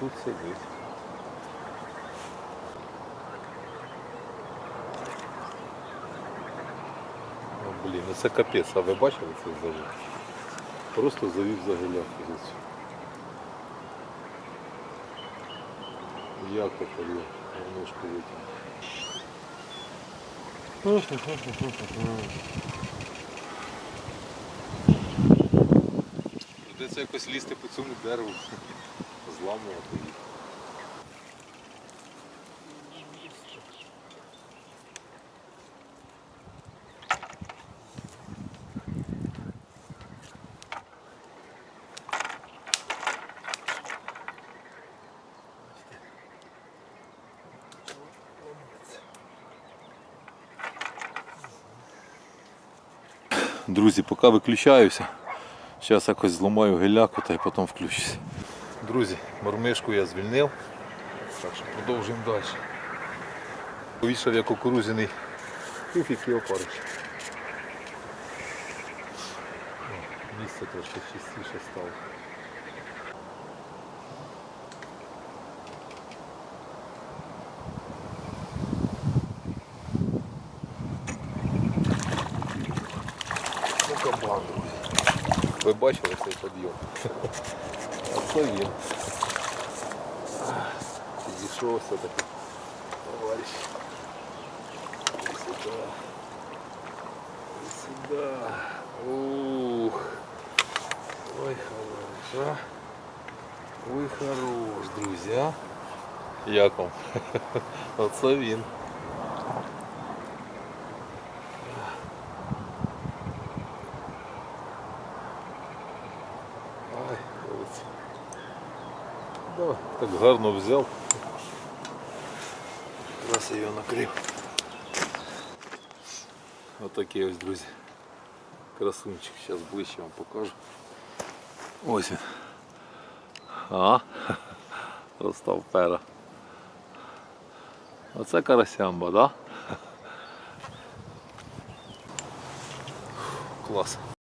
тут сидить. О, блін, ну це капець, а ви бачили цей завод? Просто завів загиляв позицію. Як тепер я гарнушку витягну? Придеться якось лізти по цьому дереву, зламувати їх. Друзі, поки виключаюся, зараз якось зламаю геляку та й потім включуся. Друзі, мормишку я звільнив, так що продовжуємо далі. Повішав я кукурузяний пуфік і опариш. О, Місце трошки чистіше стало. Ну кабан, друзі. Ви бачили цей підйом? А це він. Підійшов все-таки. Товарищ. Иди Сюда. Иди Сюда. Ух. Ой, хорош, а. Ой, хорош, друзі, а. Як вам? Оце він. Ай, ось. Да, так гарно взяв. Раз його накрив. Отакий ось, друзі. Красунчик. Зараз ближче вам покажу. Ось він. А, розстав пера. Оце карасямба, да? Клас.